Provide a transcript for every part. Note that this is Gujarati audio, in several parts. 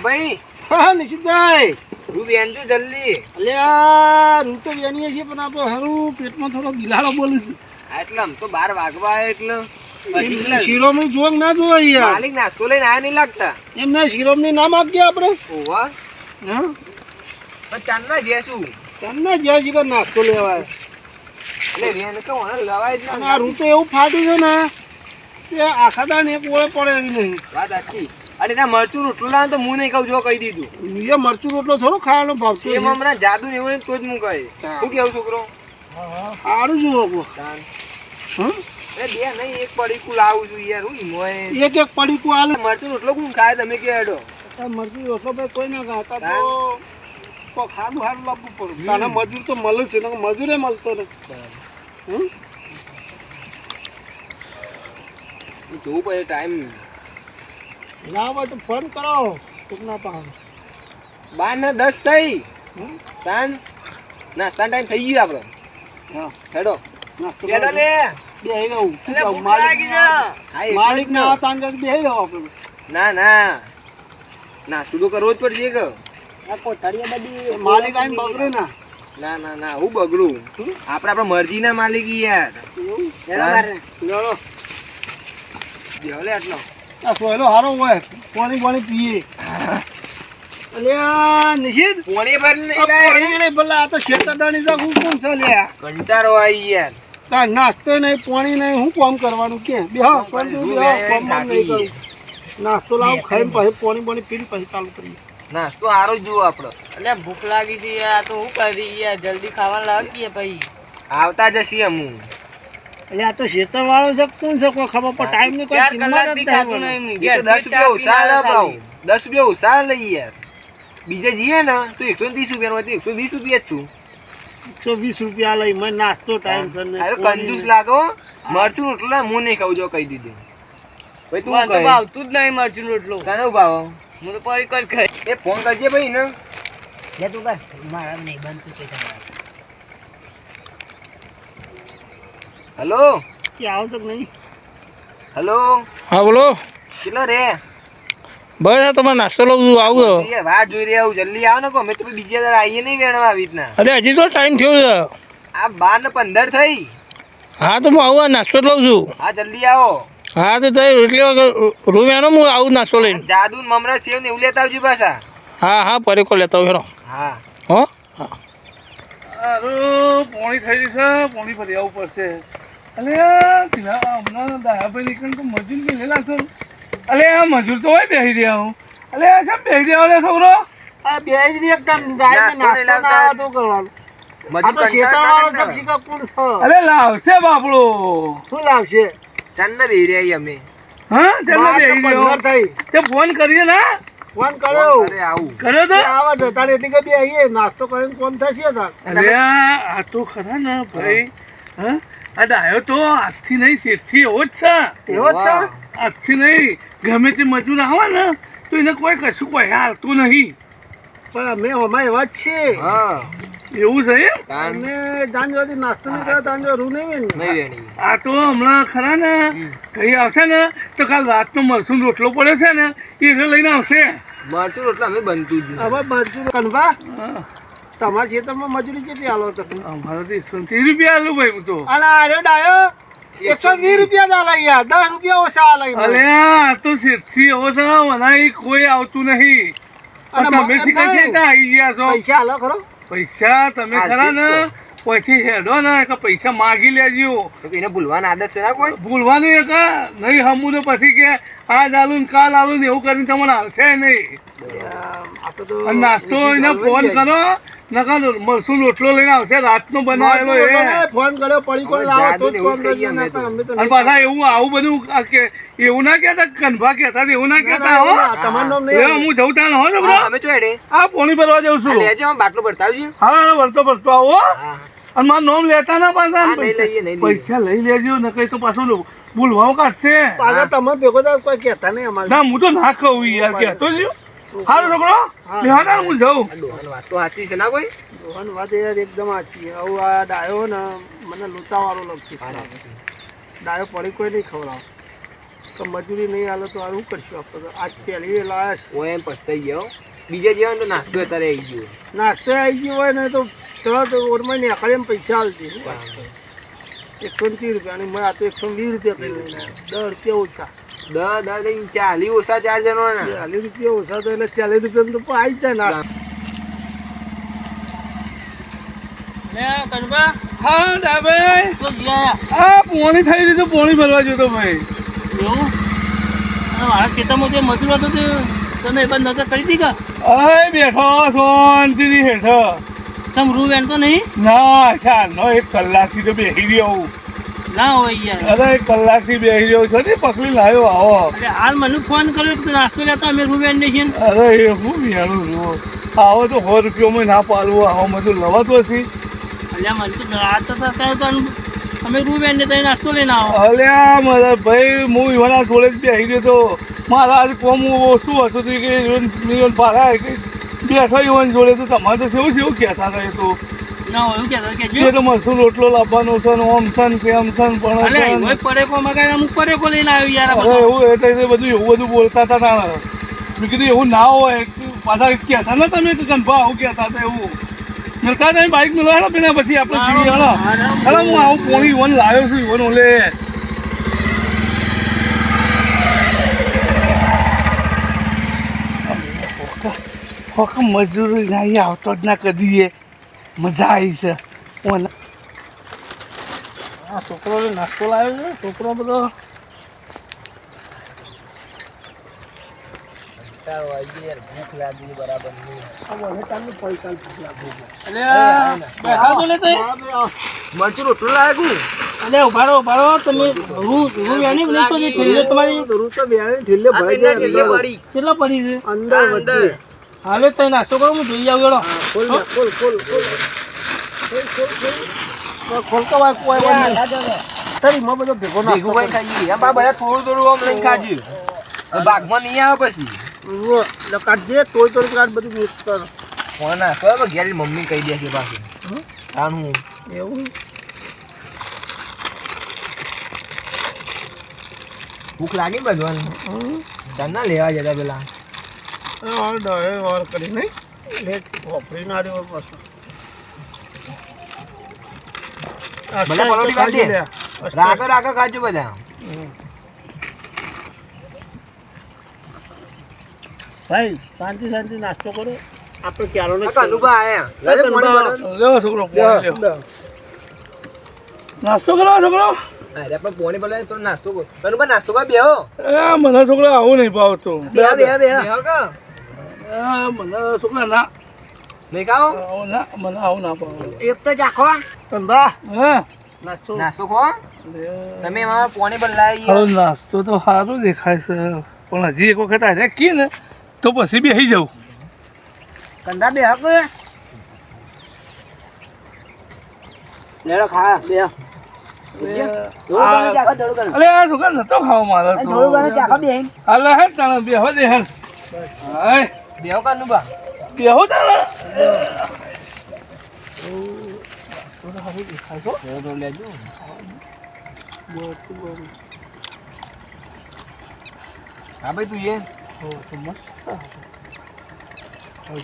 ભાઈ? હા નિશિતભાઈ. તું બેન જલ્દી. અલ્યા હું તો બેનીએ છીએ પણ આપણે હારું પેટમાં થોડો બિલાડો બોલે છે. એટલે આમ તો બાર વાગવા એટલે. શિરોમણી જોગ ના જોવા યાર. માલિક નાસ્તો લઈને આયા નહીં લાગતા. એમને શિરોમણી ના માગીએ આપણે? ઓવા હા? ચાંદના જેસું જ્યાં જીગર નાસ્તો લેવાય. એટલે બેન કહું ને લવાય જ ના આ રૂ એવું ફાટ્યું છે ને કે આખા દાન એક ઓળે પડે એવી નહીં. વાત સાચી. અરે ના મરચું રોટલો લાવ તો હું નહીં કહું જો કહી દીધું. એ મરચું રોટલો થોડો ખાવાનો ભાવતો એમ હમણાં જાદુ ને એવું હોય તો જ હું. કહે શું કેવું છોકરો? સારું જુઓ હમ? એ બે નહીં એક પડીકું લાવું છું યાર હું એક એક પડીકું આલે. મરચું રોટલો કોણ ખાય તમે કે હેડો. મરચું રોટલો ભાઈ કોઈ ના ખાતા તો તો ખાડું હારું લાવવું પડે. તાને મજૂર તો મળે છે નકર મજૂરે મળતો ને હં? જોવું પડે ટાઈમ ના તો ફોન કરો. કોકના પાસે બાર ને દસ થઈ? તાન નાસ્તા ટાઈમ થઈ ગયો આપણો હા. હેડો. નાસ્તો હેડો લે. બેહી રહું. શું માલિક ના- ના ને. હતા બેહી રહો આપણે ના ના. નાસ્તો તો કરવો જ પડશે કે માલિક આઈને બગડે ના. ના ના ના હું બગડું? આપણે આપણા મરજી ના માલિક યાર. એટલો હા. લેવડો. બેહો આટલો. આ સોયલો હારો હોય. પાણી પાણી પીએ. અલ્યા નિશિત પોણી ભર આ નહીં નહીં ભલા આ તો શેતરદાની જા કોણ છે લ્યા? કંટાળો આવી યાર નાસ્તો નહીં પાણી નહીં હું કામ કરવાનું કે? બેહો, હું કામમાં નહીં કરું. નાસ્તો લાવ ખાઈને પછી પાણી પાણી પીને પછી ચાલુ કરીએ. નાસ્તો સારો જ જુઓ આપણો એટલે ભૂખ લાગી છે આ તો હું કરી યાર જલ્દી ખાવા લાગીએ ભાઈ આવતા જશે અમું એટલે આ તો શેતર વાળો છે કોણ છે કોઈ ખબર પણ ટાઈમની કોઈ કિંમત જ થી નહીં ખાતું મને. નહીં એ તો ઘેર દસ રૂપિયા લે ભાવ દસ રૂપિયા ઉસાર લઈ યાર. બીજે જઈએ ને તો એકસો ત્રીસ રૂપિયા હોય તો એકસો વીસ રૂપિયા જ છું. એકસો વીસ રૂપિયા લઈ મને નાસ્તો ટાઈમ છે ને અરે કંજૂસ લાગો મરચું રોટલા હું નહીં ખાવું જો કહી દીધું. ભાઈ તું તો ભાવતું જ નહીં મરચું રોટલો. તને ભાવ? હું તો પડી કરી ખાઈ એ ફોન કરજે ભાઈ ને લે તું કર મારા નહીં બનતું છે હલો? કે આવો તો નહીં? હલો? હા બોલો. કેટલો રે? બસ આ તમારે નાસ્તો લઉં છું આવું વાત જોઈ રહ્યા હું જલ્દી આવો ને કહો અમે તો બીજી હજાર આવીએ નહીં વેણવા આવી રીતના. અરે હજી તો ટાઈમ થયો છે. આ બાર ને પંદર થઈ. હા તો હું આવું આ નાસ્તો જ લઉં છું. હા જલ્દી આવો. હા તો તારી રોટલી વગર રૂમ એનો હું આવું નાસ્તો લઈને. જાદુ મમરા સેવ ને એવું લેતા આવજો પાછા. હા હા પરેકો લેતા આવજો હા. હો? અરે પોણી થઈ છે પોણી ભરી આવવું પડશે. અલે હમણાં તો મજૂર લઈ લાગતો અલે આ મજૂર તો હોય બેહી રહ્યા હું. અલે આ રહ્યા લે છોકરો? આ બે જ એકદમ ગાય નાસ્તો ના આવે તો કરવાનું. છે છે. અલે લાવશે બાપડો. શું લાવશે? ચાંદના બેહી રહ્યા અમે. હા બાર તો રહ્યો તે ફોન કરીએ ના ફોન કર્યો. અરે આવું. કર્યો તો? આવે છે કે બે નાસ્તો કરીને કોમ થશે તાર. અરે આ આ તો ખરા ને ભાઈ. હા? આ ડાયો તો આજથી નહીં શેઠથી એવો જ છે. એવો જ છે? આજથી નહીં. ગમે તે મજૂર આવે ને તો એને કોઈ કશું કોઈ હાલતું નહીં. પણ અમે અમારે એવા જ છીએ. એવું છે એમ? અમે જાન નાસ્તો નહીં કર્યો તાંજો રૂ નહીં આ તો હમણાં ખરા ને કઈ આવશે ને તો કાલ રાતનો મરસું રોટલો પડ્યો છે ને એ એને લઈને આવશે. મરચું રોટલા અમે બનતું જ નહીં. હવે મરચું કનભા હા, તમારા ખેતરમાં મજૂરી કેટલી હાલો તમે અમારે તો એકસો ત્રીસ રૂપિયા હાલું ભાઈ હું તો. અને અરે ડાયો એકસો વીસ રૂપિયા જ આલે યાર દસ રૂપિયા ઓછા આલે અલે આ તો શેઠથી ઓછા મને કોઈ આવતું નહીં. તમે શીખે છે ને આવી ગયા છો. પૈસા હાલો ખરો. પૈસા તમે ખરા ને પછી હેડો ને કે પૈસા માગી લેજો. એને ભૂલવાની આદત છે ના કોઈ? ભૂલવાનું એક આ, નહીં હમું તો પછી કે આ આલુ ને કાલ આલુ ને એવું કરીને તમને હાલશે નહીં. નાસ્તો એને ફોન કરો નકર મરસું રોટલો લઈને આવશે રાતનો બનાવેલો એ. ફોન કર્યો પડી કોઈ લાવો તો જ એવું ફોન કરજો અમે તો. અને પાછા એવું આવું બધું કે એવું ના કહેતા કનભા કહેતા એવું ના કહેતા હો. તમારું નામ એ નહીં હું જઉં ત્યાં હો ને જબરો અમે ચો આ પોણી ભરવા જઉં છું. લેજો આમ બાટલો ભરતાવજો હા હા, ભરતો ભરતો આવો અને મારું નામ લેતા ના પાછા હા. પૈસા. લઈ લેજો ને કઈ તો પાછું બોલવાઓ કાઢશે. પાછા તમે ભેગો કોઈ કહેતા નહીં અમારે. ના હું તો ના કહું યાર કહેતો જ હાલો છોકરો બેહાડા હું જાઉં. આ વાત તો સાચી છે ના કોઈ? રોહન વાત યાર એકદમ સાચી. આવું આ ડાયો ને મને લોચા વાળો લગતું ડાયો પડી કોઈ નહીં ખવડાવ. તો મજૂરી નહીં આલે તો આ શું કરશું આપણે તો? આજ પહેલી લાયા છે. હું એમ પસ્તાઈ ગયો બીજે જેવા ને તો નાસ્તો અત્યારે આવી ગયો. નાસ્તો આવી ગયો હોય ને તો તરત ઓરમાં નીકળે એમ પૈસા આલતી એકસો ને ત્રીસ રૂપિયા અને મેં આ તો એકસો ને વીસ રૂપિયા આવ્યો. દસ રૂપિયા ઓછા. દસ દસ દઈને ચાલી ઓછા ચાર જણો ચાલીસ રૂપિયા ઓછા તો એટલે ચાલીસ રૂપિયા તો આવી જાય ના હા ડાભાઈ આ પોણી થઈ રહ્યું તો પોણી ભરવા જતો ભાઈ. એવું? મારા ખેતરમાં જે મજૂર હતો તે તમે એ બાદ નજર કરી દીધા કા? અય બેઠો શાંતિથી હેઠો સમ રૂ વેણતો નહીં? ના ચારનો એક કલાકથી તો બેસી રહ્યો હું. ના હોય યાર અરે એક કલાકથી બેસી રહ્યો છો ને પકડી લાવ્યો આવો અરે હાલ મને ફોન કર્યો કે નાસ્તો લેતા અમે રૂ ને છીએ અરે એ હું વિયાણું છું. આવો તો સો રૂપિયામાં ના પાડવું આવો બધું લવાતો છે અલ્યા મને તો રાત તો કહ્યું અમે રૂ વેણ ને તમે નાસ્તો લઈને આવો. અલ્યા મારા ભાઈ હું ઈવાના જોડે જ બેસી તો મારા આજ કોમ શું હતું તે કે બેઠો ઈવન જોડે તો તમારે તો કેવું કેવું કહેતા હતા એ તો. ના હોય એવું કહેતા એ કે તો મસૂર રોટલો લાવવાનો છે ને ઓમ છે ને તેમ છે ને પણ અલે છે ને. હોય પડે કો મગાય અમુક લઈને આવ્યો યાર. એવું એટલે બધું એવું બધું બોલતા હતા તાણે. મેં કીધું એવું ના હોય પાછા કહેતા ને તમે કે ગંભા આવું કહેતા હતા એવું મિલતા નહીં બાઇક મિલવા હેડો પેલા પછી આપણે જઈએ હું આવું પોણી ઈવન લાવ્યો છું ઈવન ઓલે મજૂરી નહીં આવતો જ ના કદીએ મજા આવી છે. ઓલા આ છોકરોને નાસ્તો લાવ્યો છે છોકરો બધો ભૂખ લાગી બરાબર અલ્યા બેઠા તો લે તે મરચું રોટલું લાગ્યું અલ્યા ઊભા રહો તમે રૂ રૂ વેણી નહીં તો જે તમારી રૂ તો બેહાડીને ઠેલે ભરાઈ જાય અંદર. કેટલા પડી છે? અંદર વચ્ચે. હાલે તમે નાસ્તો કરો હું જોઈ આવું એડો ખોલ ખોલ, ખોલ, ખોલ. તો ખોલતો બધો ભેગો ભાઈ ખાઈ બધા થોડું થોડું આમ લઈને ખાજે નહીં આવે પછી કાઢજે તોય તોય કાઢ મમ્મી કહી દે છે પાછું હું એવું ભૂખ લાગી બધવાને તાર ના લેવા જતા પેલા વાર ડહે વાર કરી નહીં લેટ પાછો. બધા પલોડી કાઢી રાખો રાખો ખાજો બધા. ભાઈ શાંતિ શાંતિ નાસ્તો કરો. આપણે ક્યારો ને આ આયા. બોટલ. છોકરો નાસ્તો કરો છોકરો. અરે પણ પોણી તો નાસ્તો કર. નાસ્તો કર બેહો. એ મને છોકરો આવું નહીં ભાવતું. બેહો બેહો બેહો કા મને છોકરા ના આવું ના મને આવું ના પાડો એક તો જાખો કંદા હા? નાસ્તો? નાસ્તો ખો? તમે મારા પોણી બોલાય હવે નાસ્તો તો સારું દેખાય છે પણ હજી એક વખત આજે કી ને તો પછી બેસી જાઉં. કંદા બે હક? લેડો ખા બે. આ નતો ખાવો મારે તો. હાલે હે બે બેહો દે હે હાય. બેહો કનુભા થોડો લેજો હા ભાઈ તું એ ઓ તો મસ્ત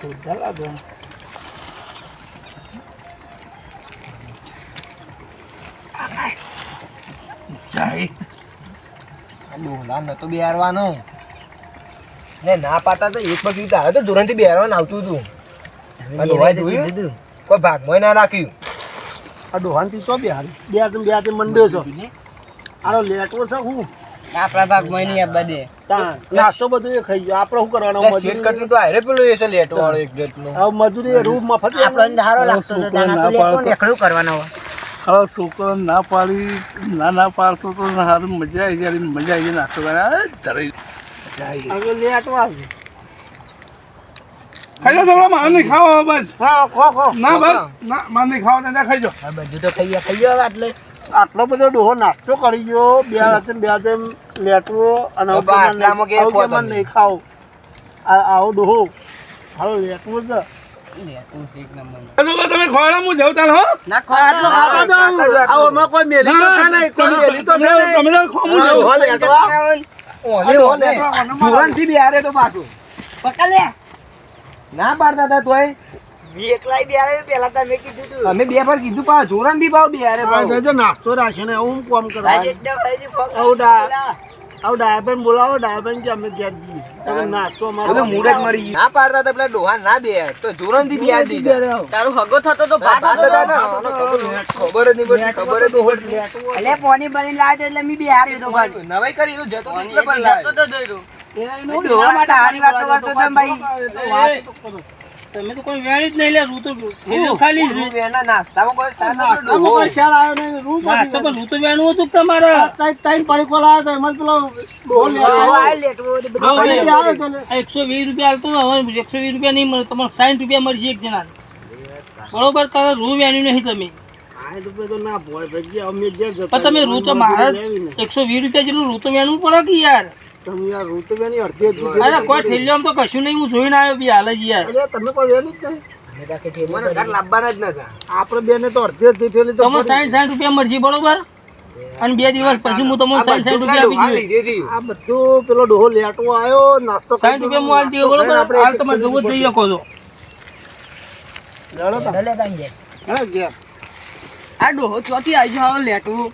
જોરદાર લાગે જાય ડોલા નતો બેહારવાનો. ને ના પાતા તો એક પગ તારે તો જોરણથી બેરવાનું આવતું હતું. આ ડોહાએ જોયું? કોઈ ભાગમાં ના રાખ્યું. આ ડોહાનથી ચો બે હાલ બે હાથ બે હાથે મંડ્યો છો. આનો લેટવો છે હું? આપણા ભાગમાં નહીં આ બધે. નાસ્તો બધું એ ખાઈ ગયો. આપણે શું કરવાનો? મજૂરી કરતી તો આરે પેલો એ છે લેટો વાળો એક જાતનો. હવે મજૂરી રૂમ મફત આપણો ધારો લાગતો તો દાણા તો લેટો એકડું કરવાનો હવે છોકરો ના પાડી ના ના પાડતો તો સારું મજા આવી ગઈ મજા આવી ગઈ નાસ્તો કરે ધરાઈ આવી ખાઈ જાઓ છોકરા મારે નહીં ખાવો બસ. હા ખો ખો. ના બસ. ના મારે નહીં ખાવો ત્યાં ખાઈ જો. આ બધું તો ખાઈ ખાઈ હવે આટલે. આટલો બધો ડોહો નાસ્તો કરી ગયો બે હાથે બે હાથે લેટવો અને આવું આવું નહીં ખાવ? આવો ડોહો. હાલો લેટવો જ. તમે ખોવાડો હું જાઉં ચાલ હો? આટલો ખાતા જાઉં. આ કોઈ મેલી તો છે નહીં, કોઈ મેલી તો છે નહીં. તમે તો ખો, હું આ જાઉં. ડોહા લેટવા. ઓને ઓને જોરણથી બેહારે તો પાછું ના પાડતા હતા તોય અમે બે પર કીધું પા ભાવ બેહારે આ ભાવ જજો નાસ્તો રાખે ને હું કોમ કરવા આવું ડા- બોલાવો ડાયાબેન કે અમે ઘેર જઈએ. તો કે તો અમારો મૂડ જ મરી ગયું. ના પાડતા તો પેલા ડોહા ના બેહાર તો જોરણથી બેહાર દીધા તારું ભાત હતા. ને, આનો ખબર જ નહીં પડતી. ખબર જ નહીં પડતી. એટલે પોની બની લાવે એટલે મી બી હારી તો ભાઈ નવાઈ કરી તો જતો તો એટલે પણ લાય. ડોહા માટે હારી વાતો કરતો તો ભાઈ. તમે તો કોઈ વેણી જ નહીં લે રૂ તો ખાલી છે. રૂ નાસ્તામાં કોઈ સાથ નાસ્તામાં કોઈ ખ્યાલ આવ્યો નહીં, રૂ નાસ્તો પણ રૂ તો વેણું હતું કે તમારે? ત્રણ- પડી કોલ આવ્યો તો એમાં પેલો એકસો વીસ રૂપિયા હાલતો હવે એકસો વીસ રૂપિયા નહીં મળે તમારે સાઠ રૂપિયા મળશે એક જણા બરોબર તારે રૂ વેણ્યું નહીં તમે. સાઠ રૂપિયા તો ના ભોય ભાઈ અમે ઘેર તમે રૂ તો મારા એકસો વીસ રૂપિયા જેટલું રૂ તો વેણવું પડે કે યાર? તમે યાર રૂ તો બેની અડધી અડધી અરે કોઈ થેલીઓમાં તો કશું નહીં હું જોઈને આવ્યો બી હાલ જ યાર. અરે તમે કોઈ વેલી જ નહીં. મને ઘર લાવવાના જ નતા. આપણે બેને તો અડધી અડધી થેલી તો સાઠ સાઠ રૂપિયા મળશે બરોબર? અને બે દિવસ પછી હું તમને સાઠ સાઠ રૂપિયા આપી આ બધું પેલો ડોહો લેટો આવ્યો નાસ્તો સાઠ રૂપિયા હું હાલ દઉં બરોબર? હાલ તમે જવું જ જઈ શકો છો. લડો તા. આ ડોહો ચોથી આવી જાવ લેટવું